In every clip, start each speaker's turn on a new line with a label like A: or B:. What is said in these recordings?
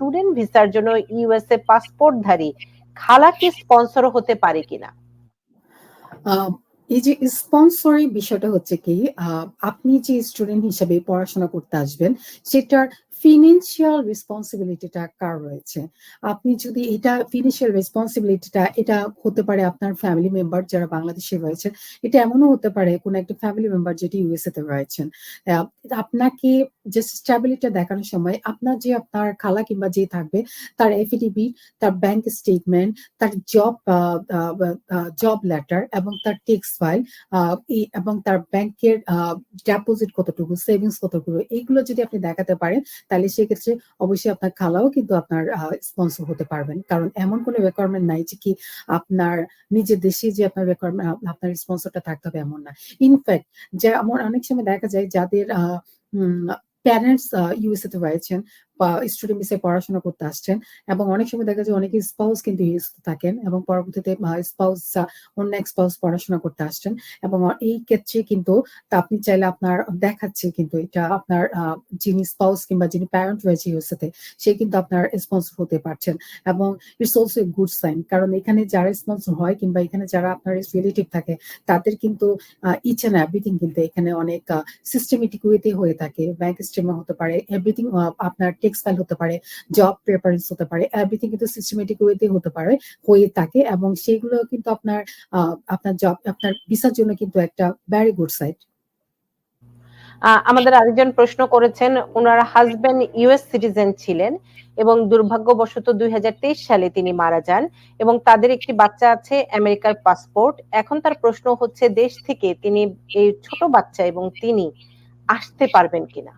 A: Student ভিসার জন্য USA পাসপোর্টধারী খালা কি স্পন্সর হতে পারে কিনা?
B: এই যে স্পন্সরের বিষয়টা হচ্ছে কি আপনি যে স্টুডেন্ট হিসেবে পড়াশোনা করতে আসবেন, সেটার ফিনান্সিয়াল রেসপন্সিবিলিটিটা কার রয়েছে? আপনি যদি এটা ফিনান্সিয়াল রেসপন্সিবিলিটিটা এটা হতে পারে আপনার ফ্যামিলি মেম্বার যারা বাংলাদেশে রয়েছেন এটা এমনও হতে পারে কোনো একটা ফ্যামিলি মেম্বার যেটি ইউএসএ তে রয়েছেন। আপনাকে যে স্ট্যাবিলিটি দেখানোর সময় আপনার যে আপনার খালা কিংবা যে থাকবে, তার এফিডেভিট তার ব্যাংক স্টেটমেন্ট তার জব জব লেটার এবং তার টেক্স ফাইল এবং তার ব্যাংকের ডেপোজিট কতটুকু সেভিংস কতটুকু এইগুলো যদি আপনি দেখাতে পারেন তাহলে সেক্ষেত্রে অবশ্যই আপনার খালাও কিন্তু আপনার স্পন্সর হতে পারবেন। কারণ এমন কোনো রেকোয়ারমেন্ট নাই যে কি আপনার নিজের দেশে যে আপনার রেকোয়ারমেন্ট আপনার স্পন্সরটা থাকতে হবে এমন না। ইনফ্যাক্ট যে আমার অনেক সময় দেখা যায় যাদের প্যারেন্টস ইউএসএ তে রয়েছেন স্টুডেন্ট বিষয়ে পড়াশোনা করতে আসছেন এবং অনেক সময় দেখা যায় অনেকে স্পাউস কিন্তু ইউএস থাকেন এবং পরবর্তীতে স্পাউস অন্য এক স্পাউস পড়াশোনা করতে আসছেন এবং এই ক্ষেত্রে কিন্তু আপনি চাইলে আপনার দেখাচ্ছে কিন্তু এটা আপনার যিনি স্পাউস কিংবা যিনি প্যারেন্ট রয়েছে ইউএসএ তে সে কিন্তু আপনার স্পন্সর হতে পারছেন এবং it's also a good sign কারণ এখানে যারা স্পন্সর হয় কিংবা এখানে যারা আপনার রিলেটিভ থাকে, তাদের কিন্তু ইচ অ্যান্ড এভরিথিং কিন্তু এখানে অনেক সিস্টেমেটিক ওয়েতে হয়ে থাকে। ব্যাংক স্টেটমেন্ট হতে পারে এভরিথিং আপনার টেক্সটাইল হতে পারে জব প্রেফারেন্স হতে পারে এভরিথিং কিন্তু সিস্টেমেটিক ওয়েতে হতে পারে, হয়ে থাকে এবং সেগুলো কিন্তু আপনার আপনার জব আপনার ভিসার জন্য কিন্তু একটা ভেরি গুড সাইট
A: আমাদের আরেকজন প্রশ্ন করেছেন ওনার হাজবেন্ড ইউএস সিটিজেন ছিলেন এবং দুর্ভাগ্যবশত দুই হাজার তেইশ সালে তিনি মারা যান এবং তাদের একটি বাচ্চা আছে আমেরিকার পাসপোর্ট এখন তার প্রশ্ন হচ্ছে, দেশ থেকে তিনি এই ছোট বাচ্চা এবং তিনি আসতে পারবেন কিনা?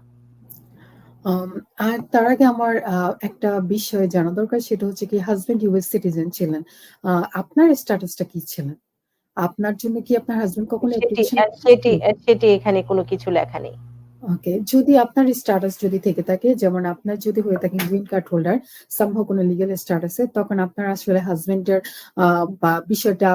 B: আর তার আগে আমার একটা বিষয় জানা দরকার সেটা হচ্ছে কি হাজবেন্ড ইউএস সিটিজেন ছিলেন। আহ, আপনার স্ট্যাটাসটা কি ছিলেন আপনার জন্য কি আপনার হাজবেন্ড কখনো
A: সেটি এখানে কোনো কিছু লেখা নেই।
B: ওকে যদি আপনার স্ট্যাটাস যদি থেকে থাকে, যেমন আপনার যদি হয়ে থাকে গ্রিন কার্ড হোল্ডার সম্ভব কোনো লিগ্যাল স্ট্যাটাসে তখন আপনার আসলে হাজবেন্ডের বা বিষয়টা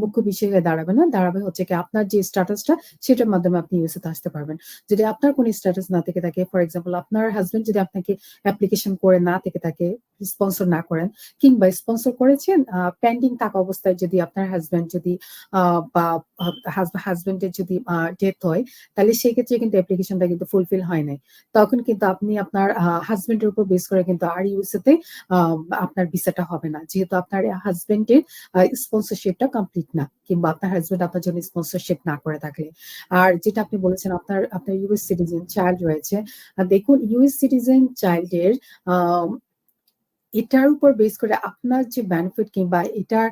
B: মুখ্য বিষয় হয়ে দাঁড়াবে না। দাঁড়াবে হচ্ছে কি আপনার যে স্ট্যাটাসটা সেটার মাধ্যমে আপনি ইউএসএ আসতে পারবেন। যদি আপনার কোনো স্ট্যাটাস না থেকে থাকে ফর এক্সাম্পল আপনার হাজবেন্ড যদি আপনাকে অ্যাপ্লিকেশন করে না থেকে থাকে স্পন্সর না করেন, কিংবা স্পন্সর করেছেন পেন্ডিং থাকা অবস্থায় যদি আপনার হাজবেন্ড যদি বা হাজবেন্ডের যদি ডেথ হয়, তাহলে সেই ক্ষেত্রে কিন্তু অ্যাপ্লিকেশনটা কিন্তু ফুলফিল হয় নাই। তখন কিন্তু আপনি আপনার হাজবেন্ডের উপর বেস করে কিন্তু আর ইউএসএতে আপনার ভিসাটা হবে না। যেহেতু আপনার হাজবেন্ডের স্পন্সরশিপটা কমপ্লিট না, কিংবা আপনার হাজবেন্ড আপনার জন্য স্পন্সরশিপ না করে থাকলে। আর যেটা আপনি বলেছেন, আপনার আপনার ইউএস সিটিজেন চাইল্ড রয়েছে। দেখুন ইউএস সিটিজেন চাইল্ডের এটার উপর বেস করে আপনার যে বেনিফিট কিংবা এটার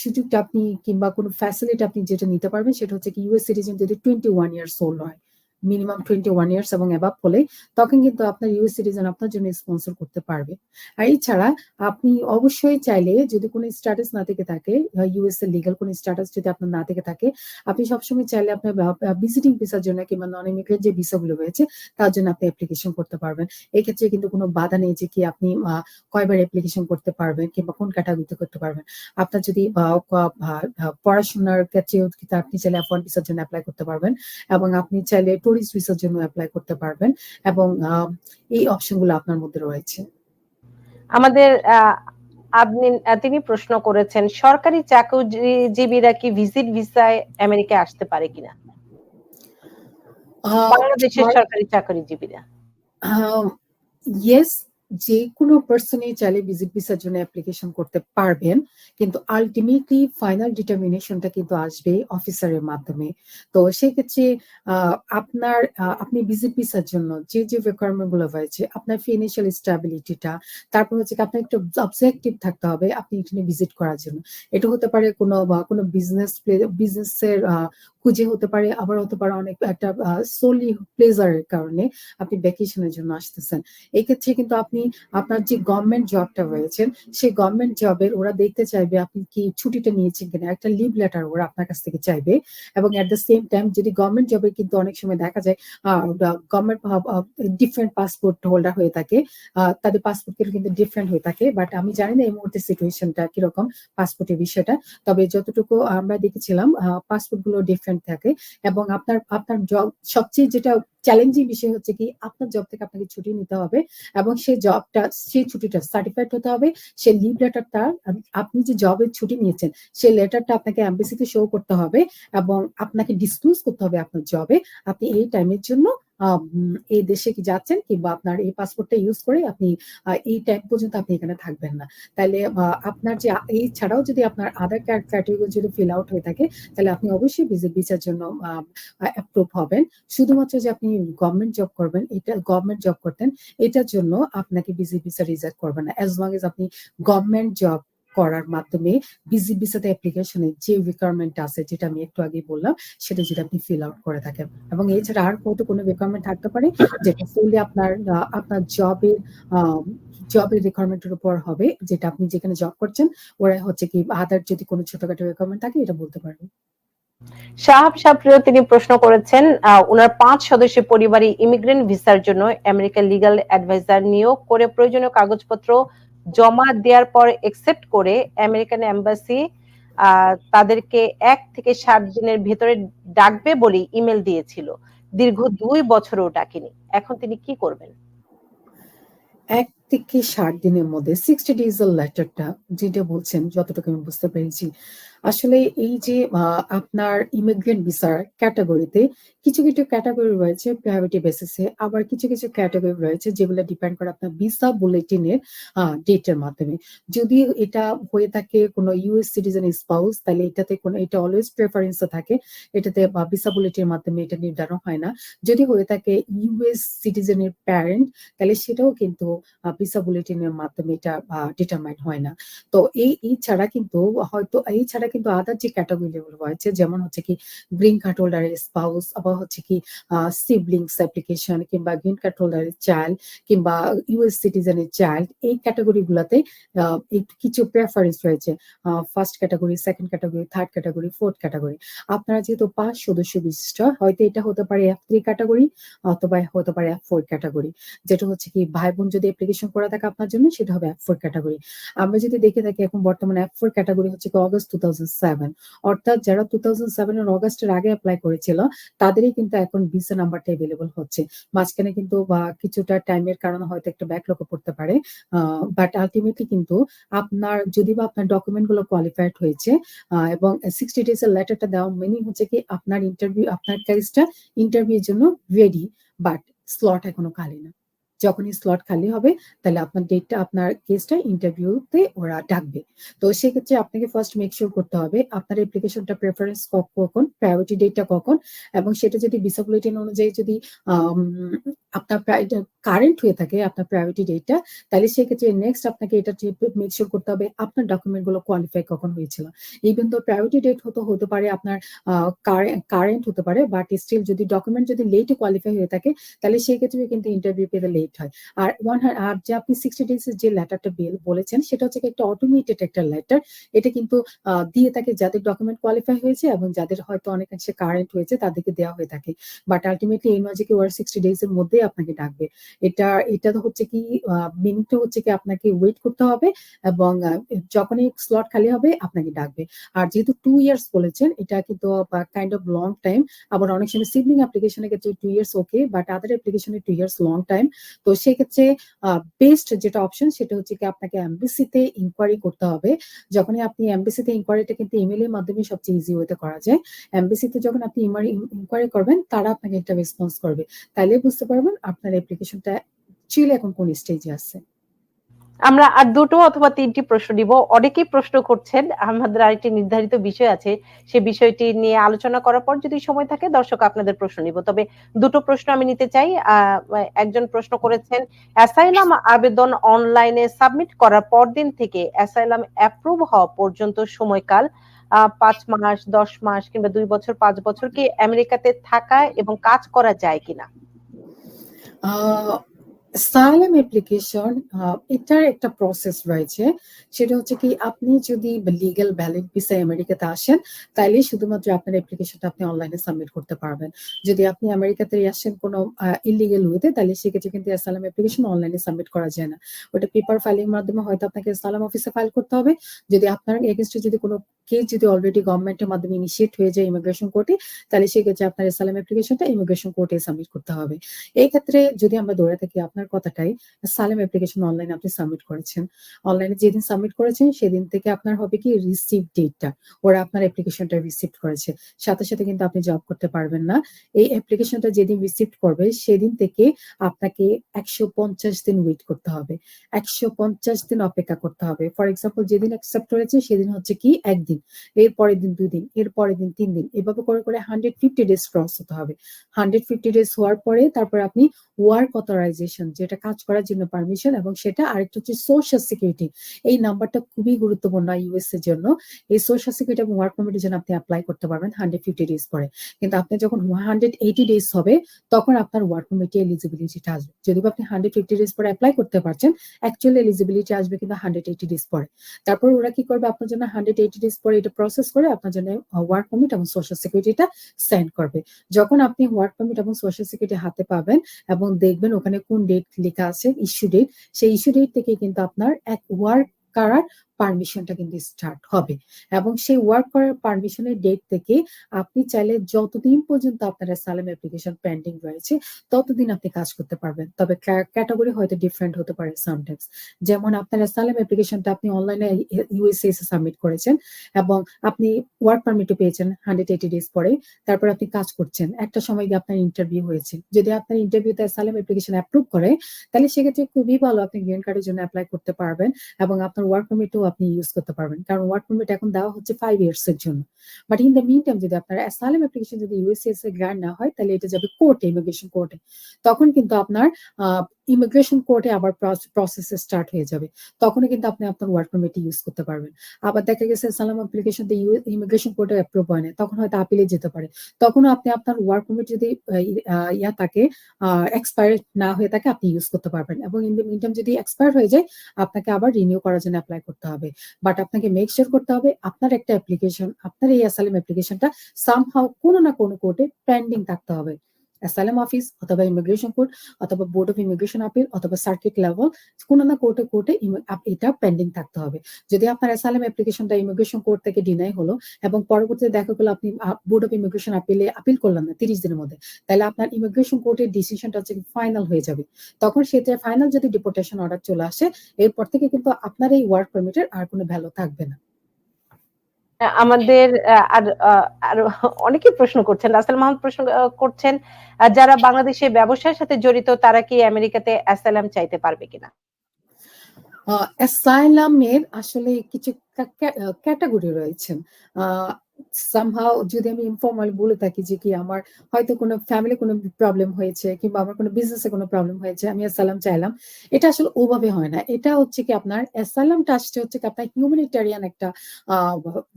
B: সুযোগটা আপনি কিংবা কোনো ফ্যাসিলিটি আপনি যেটা নিতে পারবেন, সেটা হচ্ছে কি ইউএস সিটিজেন যদি টোয়েন্টি ওয়ান ইয়ার্স ওল্ড হয় মিনিমাম টোয়েন্টি ওয়ান ইয়ার্স এবং অ্যাবাভ হলে, তখন কিন্তু আপনার ইউএস সিটিজেন আপনার জন্য স্পন্সর করতে পারবে। আর এছাড়া আপনি অবশ্যই চাইলে যদি কোনো স্ট্যাটাস না থেকে থাকে ইউএস এর লিগাল কোনো স্ট্যাটাস যদি আপনার না থেকে থাকে, আপনি সবসময় চাইলে আপনার ভিজিটিং ভিসার জন্য কিংবা নন ইমিগ্রেট যে ভিসাগুলো রয়েছে, তার জন্য আপনি অ্যাপ্লিকেশন করতে পারবেন। এই ক্ষেত্রে কিন্তু কোনো বাধা নেই যে কি আপনি কয়বার অ্যাপ্লিকেশন করতে পারবেন কিংবা কোন ক্যাটাগরিতে করতে পারবেন। আপনার যদি পড়াশোনার ক্ষেত্রে আপনি চাইলে এফ ওয়ান ভিসার জন্য অ্যাপ্লাই করতে পারবেন এবং আপনি চাইলে টুরিস্ট ভিসার জন্য অ্যাপ্লাই করতে পারবেন এবং এই অপশনগুলো আপনার মধ্যে রয়েছে।
A: আমাদের আপনি তিনি প্রশ্ন করেছেন সরকারি চাকরিজীবীরা কি ভিজিট ভিসায় আমেরিকায় আসতে পারে কিনা? বাংলাদেশের সরকারি চাকরিজীবীরা।
B: ইয়েস যে কোনো পার্সনই চাইলে ভিজিট ভিসার জন্য অ্যাপ্লিকেশন করতে পারবেন, কিন্তু আলটিমেটলি ফাইনাল ডিটারমিনেশনটা কিন্তু আসবে অফিসারের মাধ্যমে। তো সেক্ষেত্রে আপনার আপনি ভিজিট ভিসার জন্য যে যে রিকোয়ারমেন্টগুলো রয়েছে, আপনার ফিনান্সিয়াল স্টেবিলিটিটা তারপর হচ্ছে কি আপনার একটু অবজেক্টিভ থাকতে হবে আপনি এখানে ভিজিট করার জন্য। এটা হতে পারে কোনো বা কোনো বিজনেস বিজনেসের খুঁজে হতে পারে, আবার হতে পারে অনেক একটা সোলি প্লেজারের কারণে আপনি ভ্যাকেশনের জন্য আসতেছেন। এক্ষেত্রে কিন্তু আপনি, আপনার যে গভর্নমেন্ট জবটা রয়েছেন সেই গভর্নমেন্ট জবের ওরা দেখতে চাইবে আপনি কি ছুটিটা নিয়েছেন কিনা, একটা লিভ লেটার ওরা আপনার কাছ থেকে চাইবে এবং এট দ্য সেম টাইম যদি গভর্নমেন্ট জবে কিন্তু অনেক সময় দেখা যায় গভর্নমেন্ট ডিফারেন্ট পাসপোর্ট হোল্ডার হয়ে থাকে তাদের পাসপোর্ট কিন্তু ডিফারেন্ট হয়ে থাকে বাট আমি জানি না এই মুহূর্তে সিচুয়েশনটা কীরকম পাসপোর্টের বিষয়টা, তবে যতটুকু আমরা দেখেছিলাম পাসপোর্টগুলো ডিফারেন্ট থাকে এবং আপনার আপনার জব সবচেয়ে যেটা চ্যালেঞ্জিং বিষয় হচ্ছে কি আপনার জব থেকে আপনাকে ছুটি নিতে হবে এবং সেই জবটা সেই ছুটিটা সার্টিফাইড হতে হবে সেই লিভ লেটারটা আপনি যে জবের ছুটি নিয়েছেন সেই লেটারটা আপনাকে এমবিসিতে শো করতে হবে এবং আপনাকে ডিসক্লোজ করতে হবে আপনার জবে আপনি এই টাইমের জন্য এই দেশে কি যাচ্ছেন কিংবা আপনার এই পাসপোর্টটা ইউজ করে আপনি এই টাইম পর্যন্ত আপনি এখানে থাকবেন না। তাহলে আপনার যে, এই ছাড়াও যদি আপনার আধার কার্ড ক্যাটাগরি যদি ফিল আউট হয়ে থাকে তাহলে আপনি অবশ্যই ভিসার জন্য অ্যাপ্রুভ হবেন। শুধুমাত্র যে আপনি গভর্নমেন্ট জব করবেন, এটা গভর্নমেন্ট জব করতেন, এটার জন্য আপনাকে বিজি ভিসা রিজেক্ট করবে না। অ্যাজ লং এজ আপনি গভর্নমেন্ট জব করার মাধ্যমে বিজি ভিসাতে অ্যাপ্লিকেশনে যে রিকোয়ারমেন্ট আছে, যেটা আমি একটু আগে বললাম, সেটা যদি আপনি ফিল আউট করে থাকেন। এবং এছাড়া আর কত কোনো রিকোয়ারমেন্ট থাকতে পারে, যেটা ফুললি আপনার আপনার জবের জবের রিকোয়ারমেন্টের উপর হবে, যেটা আপনি যেখানে জব করছেন, ওরা হচ্ছে কি আদার যদি কোনো ছোটখাটো রিকোয়ারমেন্ট থাকে, এটা বলতে পারবেন
A: শাহাব সাপ্রিয় তিনি প্রশ্ন করেছেন ওনার পাঁচ সদস্যের পরিবারে ইমিগ্রেন্ট ভিসার জন্য আমেরিকার লিগ্যাল অ্যাডভাইজার নিয়োগ করে প্রয়োজনীয় কাগজপত্র জমা দেওয়ার পর একসেপ্ট করে আমেরিকান এম্বাসি তাদেরকে এক থেকে সাত দিনের ভেতরে ডাকবে বলে ইমেল দিয়েছিল। দীর্ঘ দুই বছরও ডাকেনি। এখন তিনি কি করবেন?
B: এক থেকে ষাট দিনের মধ্যে সিক্সটি ডেজ এর লেটারটা, যেটা বলছেন, যতটুকু আমি বুঝতে পেরেছি আসলে এই যে আপনার ইমিগ্রেন্ট ভিসার ক্যাটাগরিতে কিছু কিছু ক্যাটাগরি রয়েছে প্রায়োরিটি বেসিসে আবার কিছু কিছু ক্যাটাগরি রয়েছে যেগুলো ডিপেন্ড করে আপনার ভিসা বুলেটিনের ডেটের মাধ্যমে। যদি এটা হয়ে থাকে কোনো ইউএস সিটিজেন স্পাউস তাহলে এটাতে কোনো, এটা অলওয়েজ প্রেফারেন্স থাকে, এটাতে ভিসা বুলেটিনের মাধ্যমে এটা নির্ধারণ হয় না। যদি হয়ে থাকে ইউএস সিটিজেনের প্যারেন্ট তাহলে সেটাও কিন্তু ভিসা বুলেটিনের মাধ্যমে এটা ডিটারমাইন হয় না। তো এই ছাড়া কিন্তু হয়তো, এই ছাড়া কিন্তু আদার যে ক্যাটাগরি গুলো রয়েছে, যেমন হচ্ছে কি গ্রিন কার্ড হোল্ডারের স্পাউস আবার হচ্ছে কি সিবলিংস অ্যাপ্লিকেশন কিংবা গ্রিন কার্ড হোল্ডারের চাইল্ড কিংবা ইউএস সিটিজেনের চাইল্ড এই ক্যাটাগরি গুলাতে কিছু প্রেফারেন্স রয়েছে। First category second category third category fourth category আপনারা যেহেতু পাঁচ সদস্য বিশিষ্ট, হয়তো এটা হতে পারে এফ থ্রি ক্যাটাগরি অথবা হতে পারে এফ ফোর ক্যাটাগরি যেটা হচ্ছে কি, ভাই বোন যদি অ্যাপ্লিকেশন করা থাকে আপনার জন্য, সেটা হবে এফ ফোর ক্যাটাগরি আমরা যদি দেখে থাকি এখন বর্তমানে এফ ফোর ক্যাটাগরি হচ্ছে কি অগস্ট টু থাউজেন্ড সেভেন অর্থাৎ যারা টু থাউজেন্ড সেভেনের অগস্টের আগে অ্যাপ্লাই করেছিল, তাদেরই কিন্তু এখন ভিসা নাম্বারটা অ্যাভেলেবল হচ্ছে। মাঝখানে কিন্তু কিছুটা টাইমের কারণে হয়তো একটা ব্যাকলকও পড়তে পারে। বাট আলটিমেটলি কিন্তু আপনার, যদি বা আপনার ডকুমেন্টগুলো কোয়ালিফাইড হয়েছে এবং সিক্সটি ডেজ এর লেটারটা দেওয়া মিনিং হচ্ছে কি আপনার ইন্টারভিউ আপনার কেসটা ইন্টারভিউর জন্য রেডি বাট স্লট এখনও খালি না। যখনই স্লট খালি হবে, তাহলে আপনার ডেটটা আপনার কেসটা ইন্টারভিউতে ওরা ডাকবে। তো সেক্ষেত্রে আপনাকে ফার্স্ট মেক শিওর করতে হবে, আপনার অ্যাপ্লিকেশনটা প্রেফারেন্স কখন প্রায়োরিটি ডেটটা কখন, এবং সেটা যদি ভিসা অনুযায়ী যদি আপনার কারেন্ট হয়ে থাকে, আপনার প্রায়োরিটি ডেটটা তাহলে সেক্ষেত্রে নেক্সট আপনাকে এটা মেক শিওর করতে হবে, আপনার ডকুমেন্টগুলো কোয়ালিফাই কখন হয়েছিল। ইভেন তো প্রায়োরিটি ডেট হতে হতে পারে আপনার কারেন্ট হতে পারে বাট স্টিল যদি ডকুমেন্ট যদি লেটে কোয়ালিফাই হয়ে থাকে, তাহলে সেই ক্ষেত্রে কিন্তু ইন্টারভিউ পেতে লেট হয়। আর ওয়ান আর যে আপনি সিক্সটি ডেজ যে লেটারটা বিল বলেছেন, সেটা হচ্ছে একটা অটোমেটেড একটা লেটার এটা কিন্তু দিয়ে থাকে যাদের ডকুমেন্ট কোয়ালিফাই হয়েছে এবং যাদের হয়তো অনেকাংশে কারেন্ট হয়েছে, তাদেরকে দেওয়া হয়ে থাকে। বাট আলটিমেটলি এই নয় ওরা সিক্সটি ডেজ এর মধ্যেই আপনাকে ডাকবে। এটা এটা তো হচ্ছে কি মিনিংটা হচ্ছে কি আপনাকে ওয়েট করতে হবে এবং যখনই স্লট খালি হবে, আপনাকে ডাকবে। আর যেহেতু টু ইয়ার্স বলেছেন, এটা কিন্তু কাইন্ড অফ লং টাইম আবার অনেক সময় সিবলিং অ্যাপ্লিকেশনের ক্ষেত্রে two years okay but other অ্যাপ্লিকেশনে টু ইয়ার্স লং টাইম তো সেক্ষেত্রে বেস্ট যেটা অপশন সেটা হচ্ছে কি আপনাকে এমবিসিতে ইনকোয়ারি করতে হবে। যখন আপনি এমবিসিতে ইনকোয়ারিটা কিন্তু ইমেল এর মাধ্যমে সবচেয়ে ইজি ওয়েতে করা যায়। এমবিসিতে যখন আপনি ইনকোয়ারি করবেন, তারা আপনাকে একটা রেসপন্স করবে। তাহলে বুঝতে পারবেন আপনার অ্যাপ্লিকেশনটা চিল এখন কোন স্টেজে আছে।
A: আমরা আর দুটো অথবা তিনটি প্রশ্ন নিব অনেকেই প্রশ্ন করছেন, আমাদের আরেকটি নির্ধারিত বিষয় আছে, সে বিষয়টি নিয়ে আলোচনা করার পর যদি সময় থাকে, দর্শক আপনাদের প্রশ্ন নিব। তবে দুটো প্রশ্ন আমি নিতে চাই। একজন প্রশ্ন করেছেন, অ্যাসাইলাম আবেদন অনলাইনে সাবমিট করার পর দিন থেকে অ্যাসাইলাম অ্যাপ্রুভ হওয়া পর্যন্ত সময়কাল পাঁচ মাস, দশ মাস কিংবা দুই বছর, পাঁচ বছর কি আমেরিকাতে থাকা এবং কাজ করা যায় কিনা?
B: সাইলাম অ্যাপ্লিকেশন এটার একটা প্রসেস রয়েছে। সেটা হচ্ছে কি, আপনি যদি লিগ্যাল ভ্যালিড ভিসা আমেরিকাতে আসেন তাহলে শুধুমাত্র আপনার অ্যাপ্লিকেশনটা আপনি অনলাইনে সাবমিট করতে পারবেন। যদি আপনি আমেরিকাতে আসেন কোনো ইলিগেল ওয়েতে তাহলে সেক্ষেত্রে কিন্তু সালাম অ্যাপ্লিকেশন অনলাইনে সাবমিট করা যায় না। ওটা পেপার ফাইলিং মাধ্যমে হয়তো আপনাকে সালাম অফিসে ফাইল করতে হবে। যদি আপনার এগেনস্টে যদি কোনো কেস যদি অলরেডি গভর্নমেন্টের মাধ্যমে ইনিশিয়েট হয়ে যায় ইমিগ্রেশন কোর্টে তাহলে সেক্ষেত্রে আপনার অ্যাসাইলাম অ্যাপ্লিকেশনটা ইমিগ্রেশন কোর্টে সাবমিট করতে হবে। এই ক্ষেত্রে যদি আমরা ধরে থাকি আপনার কথাটাই অ্যাসাইলাম অ্যাপ্লিকেশন অনলাইনে আপনি সাবমিট করেছেন। অনলাইনে যেদিন সাবমিট করেছেন, সেদিন থেকে আপনার হবে কি রিসিভ ডেটটা ওরা আপনার অ্যাপ্লিকেশনটা রিসিভ করেছে। সাথে সাথে কিন্তু আপনি জব করতে পারবেন না। এই অ্যাপ্লিকেশনটা যেদিন রিসিভ করবে, সেদিন থেকে আপনাকে একশো পঞ্চাশ দিন ওয়েট করতে হবে। একশো পঞ্চাশ দিন অপেক্ষা করতে হবে। ফর এক্সাম্পল যেদিন অ্যাকসেপ্ট হয়েছে সেদিন হচ্ছে কি, একদিন। এর পরের দিন দুই দিন, এর পরের দিন তিন দিন। এভাবে করে করে হান্ড্রেড ফিফটি ডেজ ক্রস হতে হবে। হান্ড্রেড ফিফটি ডেজ হওয়ার পরে তারপর আপনি ওয়ার্ক অথরাইজেশন যেটা কাজ করার জন্য পারমিশন এবং সেটা আরেকটা হচ্ছে সোশ্যাল সিকিউরিটি এই নাম্বারটা খুবই গুরুত্বপূর্ণ ইউএস এর জন্য। এই সোশ্যাল সিকিউরিটি এবং ওয়ার্ক পারমিটের জন্য আপনি অ্যাপ্লাই করতে পারবেন হান্ড্রেড ফিফটি ডেজ পরে। কিন্তু আপনি যখন হান্ড্রেড এইটি ডেজ হবে, তখন আপনার ওয়ার্ক পারমিটে এলিজিবিলিটিটা আসবে। যদি আপনি হান্ড্রেড ফিফটি ডেজ পরে অ্যাপ্লাই করতে পারছেন অ্যাকচুয়ালি এলিজিবিলিটি আসবে কিন্তু হান্ড্রেড এইটি ডেজ পরে। তারপর ওরা কি করবে আপনার জন্য হান্ড্রেড এইটি ডেজ পরে এটা প্রসেস করে আপনার জন্য ওয়ার্ক পারমিট এবং সোশ্যাল সিকিউরিটিটা সেন্ড করবে। যখন আপনি ওয়ার্ক পারমিট এবং সোশ্যাল সিকিউরিটি হাতে পাবেন এবং দেখবেন ওখানে কোন ডেট লেখা আছে ইস্যু ডেট সেই ইস্যু ডেট থেকে কিন্তু আপনার এক ওয়ার্ক করার পারমিশনটা কিন্তু স্টার্ট হবে। এবং সেই ওয়ার্ক করার পারমিশনের ডেট থেকে আপনি চাইলে যতদিন পর্যন্ত আপনার সালাম অ্যাপ্লিকেশন পেন্ডিং রয়েছে, ততদিন আপনি কাজ করতে পারবেন। তবে ক্যাটাগরি হয়তো ডিফারেন্ট হতে পারে সামটাইমস যেমন আপনার সালাম অ্যাপ্লিকেশনটা আপনি অনলাইনে ইউএসএ সাবমিট করেছেন এবং আপনি ওয়ার্ক পারমিটও পেয়েছেন হান্ড্রেড এইটি ডেজ পরে। তারপর আপনি কাজ করছেন। একটা সময় গিয়ে আপনার ইন্টারভিউ হয়েছে। যদি আপনার ইন্টারভিউতে সালাম অ্যাপ্লিকেশন অ্যাপ্রুভ করে, তাহলে সেক্ষেত্রে খুবই ভালো আপনি গ্রিন কার্ডের জন্য অ্যাপ্লাই করতে পারবেন এবং আপনার ওয়ার্ক পারমিটও আপনি ইউজ করতে পারবেন। কারণ ওয়ার্ক পারমিট এখন দেওয়া হচ্ছে ফাইভ ইয়ার্স এর জন্য। But in the meantime যদি আপনার অ্যাসাইলাম অ্যাপ্লিকেশন যদি ইউএসএস এ গ্রান্ট না হয়, তাহলে এটা যাবে কোর্টে ইমিগ্রেশন কোর্টে তখন কিন্তু আপনার ইমিগ্রেশন কোর্টে আবার প্রসেস স্টার্ট হয়ে যাবে। তখনই কিন্তু আপনি আপনার ওয়ার্ক পারমিট ইউজ করতে পারবেন। আবার দেখা গেছে সালাম অ্যাপ্লিকেশন ইমিগ্রেশন কোর্টে অ্যাপ্রুভ হয় না, তখন হয়তো আপিলে যেতে পারে। তখনও আপনি আপনার ওয়ার্ক পারমিট যদি ইয়া থাকে এক্সপায়ার না হয়ে থাকে, আপনি ইউজ করতে পারবেন। এবং ইন দ্য মিন টাইম যদি এক্সপায়ার হয়ে যায়, আপনাকে আবার রিনিউ করার জন্য অ্যাপ্লাই করতে হবে। বাট আপনাকে মেক শিওর করতে হবে, আপনার একটা অ্যাপ্লিকেশন আপনার এই অ্যাসাইলাম অ্যাপ্লিকেশনটা সামহাও কোনো না কোনো কোর্টে পেন্ডিং থাকতে হবে। অ্যাসাইলাম অফিস অথবা ইমিগ্রেশন কোর্ট অথবা বোর্ড অফ ইমিগ্রেশন আপিল অথবা সার্কিট লেভেল কোনো না কোর্টে কোর্টে এটা পেন্ডিং থাকতে হবে। যদি আপনার অ্যাসাইলাম অ্যাপ্লিকেশনটা ইমিগ্রেশন কোর্ট থেকে ডিনাই হলো, এবং পরবর্তীতে দেখা গেলো আপনি বোর্ড অফ ইমিগ্রেশন আপিলে আপিল করলেন না তিরিশ দিনের মধ্যে, তাহলে আপনার ইমিগ্রেশন কোর্টের ডিসিশনটা হচ্ছে ফাইনাল হয়ে যাবে। তখন সেটা ফাইনাল যদি ডিপোর্টেশন অর্ডার চলে আসে, এরপর থেকে কিন্তু আপনার এই ওয়ার্ক পারমিটের আর কোনো ভ্যালু থাকবে না।
A: আমাদের আর আর অনেকে প্রশ্ন করছেন, রাসেল মাহমুদ প্রশ্ন করছেন যারা বাংলাদেশে ব্যবসার সাথে জড়িত, তারা কি আমেরিকাতে অ্যাসাইলাম চাইতে পারবে কিনা?
B: অ্যাসাইলামের আসলে কিছু ক্যাটাগরি রয়েছে। সামহাও যদি আমি ইনফর্মাল বলে থাকি যে কি আমার হয়তো কোনো ফ্যামিলি কোনো প্রবলেম হয়েছে কিংবা আমার কোনো বিজনেসে কোনো প্রবলেম হয়েছে, আমি অ্যাসালাম চাইলাম, এটা আসলে ওভাবে হয় না। এটা হচ্ছে কি আপনার অ্যাসালাম আসছে হচ্ছে কি আপনার হিউম্যানিটারিয়ান একটা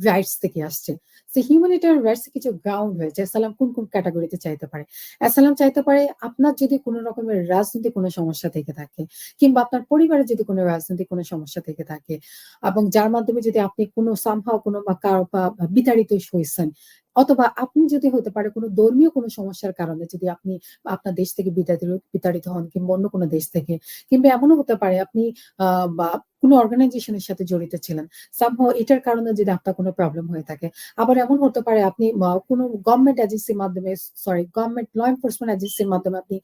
B: রাইটস থেকে আসছে। সেই হিউম্যানিটারিয়ান রাইটস কিছু গ্রাউন্ড হয়েছে অ্যাসালাম কোন কোন ক্যাটাগরিতে চাইতে পারে? অ্যাসালাম চাইতে পারে আপনার যদি কোনো রকমের রাজনৈতিক কোনো সমস্যা থেকে থাকে, কিংবা আপনার পরিবারে যদি কোনো রাজনৈতিক কোনো সমস্যা থেকে থাকে, এবং যার মাধ্যমে যদি আপনি কোনো সামহাও কোনো বা কারও বা বিতাড়িত হয়েছেন অথবা আপনি যদি হতে পারে কোনো ধর্মীয় কোনো সমস্যার কারণে যদি আপনি আপনার দেশ থেকে বিতাড়িত হন কিংবা অন্য কোনো দেশ থেকে, কিংবা এমনও হতে পারে আপনি কোনো অর্গানাইজেশনের সাথে জড়িত ছিলেন সামহাও এটার কারণে যদি আপনার কোনো প্রবলেম হয়ে থাকে। আবার এমন হতে পারে আপনি কোনো গভর্নমেন্ট এজেন্সির মাধ্যমে সরি গভর্নমেন্ট ল এনফোর্সমেন্ট এজেন্সির মাধ্যমে আপনি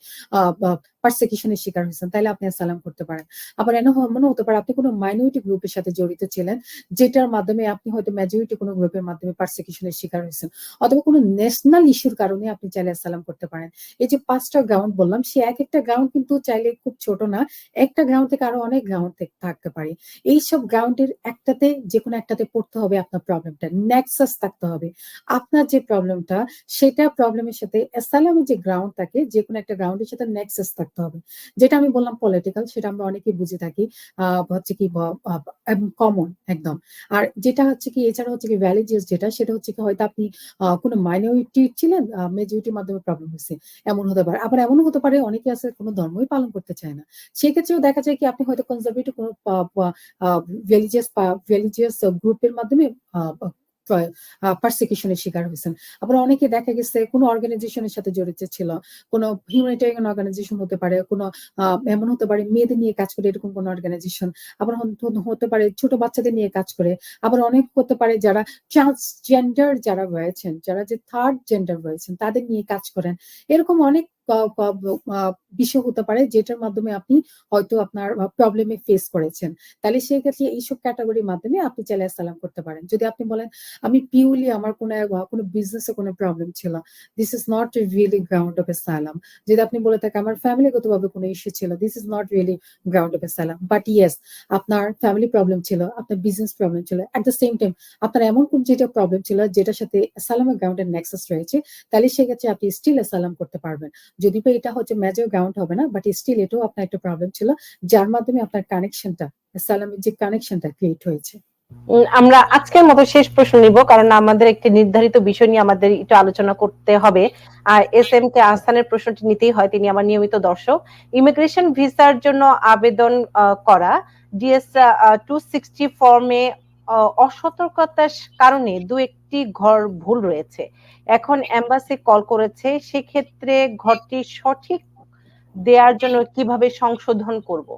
B: পারসিকিউশনের শিকার হয়েছেন তাহলে আপনি সালাম করতে পারেন। আবার এমন এমন হতে পারে আপনি কোনো মাইনরিটি গ্রুপের সাথে জড়িত ছিলেন, যেটার মাধ্যমে আপনি হয়তো মেজরিটি কোনো গ্রুপের মাধ্যমে পারসিকিউশনের শিকার হয়েছেন। অথবা কোনো ন্যাশনাল ইস্যুর কারণে আপনি চাইলে সালাম করতে পারেন। এই যে পাঁচটা গ্রাউন্ড বললাম, সে এক একটা গ্রাউন্ড কিন্তু চাইলে খুব ছোট না, একটা গ্রাউন্ড থেকে আরও অনেক গ্রাউন্ড থাকতে পারে। এইসব গ্রাউন্ডের একটাতে যে কোনো একটাতে পড়তে হবে আপনার প্রবলেমটা নেক্সাস থাকতে হবে। আপনার যে প্রবলেমটা সেটা প্রবলেমের সাথে অ্যাসালামের যে গ্রাউন্ড থাকে যে কোনো একটা গ্রাউন্ডের সাথে নেক্সাস থাকতে হবে। যেটা আমি বললাম পলিটিক্যাল সেটা আমরা অনেকেই বুঝে থাকি হচ্ছে কি কমন একদম। আর যেটা হচ্ছে কি, এছাড়া হচ্ছে কি ভ্যালিজিয়াস যেটা, সেটা হচ্ছে কি, হয়তো আপনি কোনো মাইনরিটি ছিলেন মেজরিটির মাধ্যমে প্রবলেম হয়েছে। এমন হতে পারে। আবার এমনও হতে পারে, অনেকে আছে কোনো ধর্মই পালন করতে চায় না। সেক্ষেত্রেও দেখা যায় কি, আপনি হয়তো কনজারভেটিভ কোনো রিলিজিয়াস রিলিজিয়াস গ্রুপের মাধ্যমে আহ, পারসিকিউশন এর শিকার হয়েছেন। আবার অনেকে দেখা গেছে কোনো অর্গানাইজেশনের সাথে জড়িত ছিল কোনো হিউম্যানিটেরিয়ান অর্গানাইজেশন হতে পারে কোনো এমন হতে পারে মেয়েদের নিয়ে কাজ করে এরকম কোনো অর্গানাইজেশন আবার হতে পারে ছোট বাচ্চাদের নিয়ে কাজ করে আবার অনেক হতে পারে যারা ট্রান্সজেন্ডার যারা রয়েছেন যারা যে থার্ড জেন্ডার রয়েছেন তাদের নিয়ে কাজ করেন এরকম অনেক বিষয় হতে পারে যেটার মাধ্যমে আপনি হয়তো আপনার প্রবলেমে ফেস করেছেন। তাহলে সেই ক্ষেত্রে এইসব ক্যাটাগরির মাধ্যমে আপনি চাইলে সালাম করতে পারেন। যদি আপনি বলেন, আমি পিউলি আমার কোনো কোনো বিজনেসে কোনো প্রবলেম ছিল। This is not really ground of asylum যদি আপনি বলে থাকেন আমার ফ্যামিলিগতভাবে কোনো ইস্যু ছিল। This is not really ground of asylum but yes আপনার ফ্যামিলি প্রবলেম ছিল, আপনার বিজনেস প্রবলেম ছিল। অ্যাট দ্য সেম টাইম আপনার এমন কোন যেটা প্রবলেম ছিল যেটার সাথে সালামের গ্রাউন্ডের নেক্সাস রয়েছে, তাহলে সেক্ষেত্রে আপনি স্টিল সালাম করতে পারবেন। যদি বা এটা হচ্ছে মেজর গ্রাউন্ড হবে না বাট স্টিল এটাও আপনার একটা প্রবলেম ছিল, যার মাধ্যমে আপনার কানেকশনটা সালামের যে কানেকশনটা ক্রিয়েট হয়েছে।
A: আমরা আজকের মতো শেষ প্রশ্ন নিব, কারণ আমাদের একটি নির্ধারিত বিষয় নিয়ে আমাদের একটু আলোচনা করতে হবে। আর এস এম কে আহসানের প্রশ্নটি নিতেই হয়, তিনি আমার নিয়মিত দর্শক। ইমিগ্রেশন ভিসার জন্য আবেদন করা ডিএস টু সিক্সটি ফর্মে অসতর্কতার কারণে দু একটি ঘর ভুল রয়েছে। এখন এম্বাসি কল করেছে, সেক্ষেত্রে ঘরটি সঠিক দেওয়ার জন্য কীভাবে সংশোধন করব?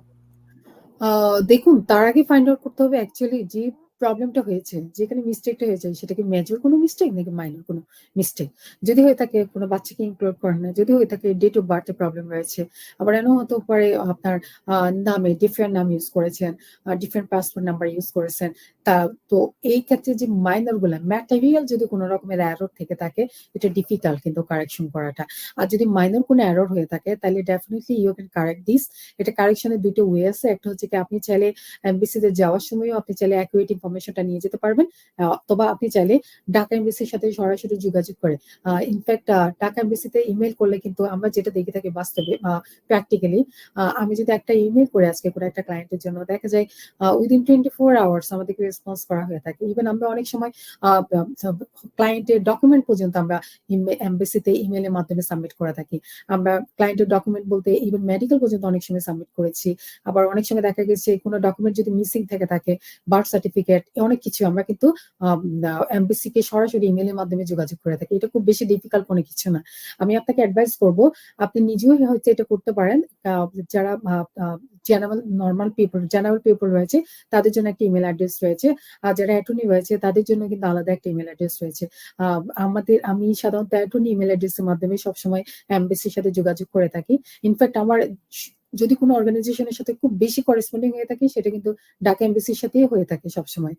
B: দেখুন, তার আগে ফাইন্ড আউট করতে হবে অ্যাকচুয়ালি যে প্রবলেমটা হয়েছে, যেখানে মিস্টেকটা হয়েছে, সেটা কি মেজর কোনো মিস্টেক নাকি মাইনর কোনো মিস্টেক যদি হয়ে থাকে কোনো বাচ্চাকে ইনক্লুড করেন না, যদি হয়ে থাকে ডেট অফ বার্থে প্রবলেম রয়েছে, আবার এমন হতে পারে আপনার নামে ডিফারেন্ট নাম ইউজ করেছেন ডিফারেন্ট পাসপোর্ট নাম্বার ইউজ করেছেন তা, তো এই ক্ষেত্রে যে মাইনরগুলো ম্যাটেরিয়াল যদি কোনো রকমের অ্যারোর থেকে থাকে, এটা ডিফিকাল্ট কিন্তু কারেকশন করাটা। আর যদি মাইনর কোনো অ্যারোর হয়ে থাকে, তাহলে definitely you can correct this এটা কারেকশনের দুটো ওয়ে আছে। একটা হচ্ছে কি, আপনি চাইলে এমবিসিতে যাওয়ার সময়ও আপনি চাইলে অ্যাকুরেট ইনফরমেশনটা নিয়ে যেতে পারবেন। অথবা আপনি চাইলে ঢাকা এমবিসির সাথে সরাসরি যোগাযোগ করে। ইনফ্যাক্ট ঢাকা এমবিসিতে ইমেল করলে কিন্তু আমরা যেটা দেখে থাকি বাস্তবে প্র্যাকটিক্যালি আমি যদি একটা ইমেল করে আজকে কোনো একটা ক্লায়েন্টের জন্য, দেখা যায় উইদিন টোয়েন্টি ফোর আওয়ার্স আমাদেরকে রেসপন্স করা হয়ে থাকে। ইভেন আমরা অনেক সময় ক্লায়েন্টের ডকুমেন্ট পর্যন্ত আমরা এমবিসিতে ইমেলের মাধ্যমে সাবমিট করে থাকি। আমরা ক্লায়েন্টের ডকুমেন্ট বলতে ইভেন মেডিকেল পর্যন্ত অনেক সময় সাবমিট করেছি। আবার অনেক সময় দেখা গেছে কোনো ডকুমেন্ট যদি মিসিং থেকে থাকে বার্থ সার্টিফিকেট অনেক কিছু আমরা কিন্তু এমবিসি কে সরাসরি ইমেলের মাধ্যমে যোগাযোগ করে থাকি। এটা খুব বেশি ডিফিকাল্ট কোনো কিছু না। আমি আপনাকে অ্যাডভাইস করব, আপনি নিজেও হচ্ছে এটা করতে পারেন। যারা general normal people general people রয়েছে, তাদের জন্য একটা ইমেল অ্যাড্রেস রয়েছে। আর যারা অ্যাটর্নি রয়েছে, তাদের জন্য কিন্তু আলাদা একটা ইমেল অ্যাড্রেস রয়েছে। আমাদের, আমি সাধারণত অ্যাটর্নি ইমেল অ্যাড্রেসের মাধ্যমে সবসময় এমবেসির সাথে যোগাযোগ করে থাকি। ইনফ্যাক্ট আমার যদি কোনো অর্গানাইজেশনের সাথে খুব বেশি করেসপন্ডিং হয়ে থাকে, সেটা কিন্তু ঢাকা এমবিসির সাথেই হয়ে থাকে সবসময়।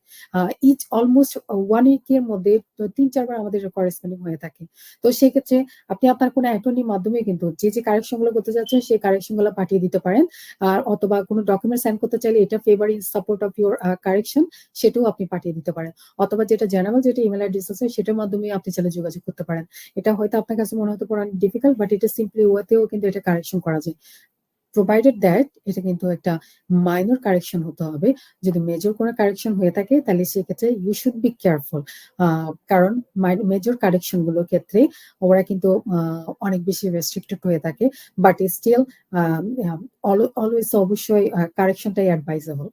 B: ইচ অলমোস্ট ওয়ান উইকের মধ্যে তিন চারবার আমাদের করেসপন্ডিং হয়ে থাকে। তো সেক্ষেত্রে আপনি আপনার কোনো অ্যাটর্নির মাধ্যমে কিন্তু যে যে কারেকশনগুলো করতে যাচ্ছেন সেই কারেকশনগুলো পাঠিয়ে দিতে পারেন। আর অথবা কোনো ডকুমেন্ট সেন্ড করতে চাইলে এটা favour in support of your correction সেটাও আপনি পাঠিয়ে দিতে পারেন। অথবা যেটা জেনারেল যেটা ইমেল অ্যাড্রেস আছে, সেটার মাধ্যমে আপনি চাইলে যোগাযোগ করতে পারেন। এটা হয়তো আপনার কাছে মনে হতে পারে ডিফিকাল্ট বাট এটা সিম্পলি ওয়েতেও কিন্তু এটা কারেকশন করা যায়। প্রোভাইডেড দ্যাট এটা কিন্তু একটা মাইনর কারেকশন হতে হবে। যদি মেজর কোনো কারেকশন হয়ে থাকে, তাহলে সেক্ষেত্রে ইউ শুড বি কেয়ারফুল কারণ মেজর কারেকশনগুলোর ক্ষেত্রে ওরা কিন্তু অনেক বেশি রেস্ট্রিক্টেড হয়ে থাকে। বাট স্টিল অলওয়েজ অবশ্যই কারেকশনটাই অ্যাডভাইজেবল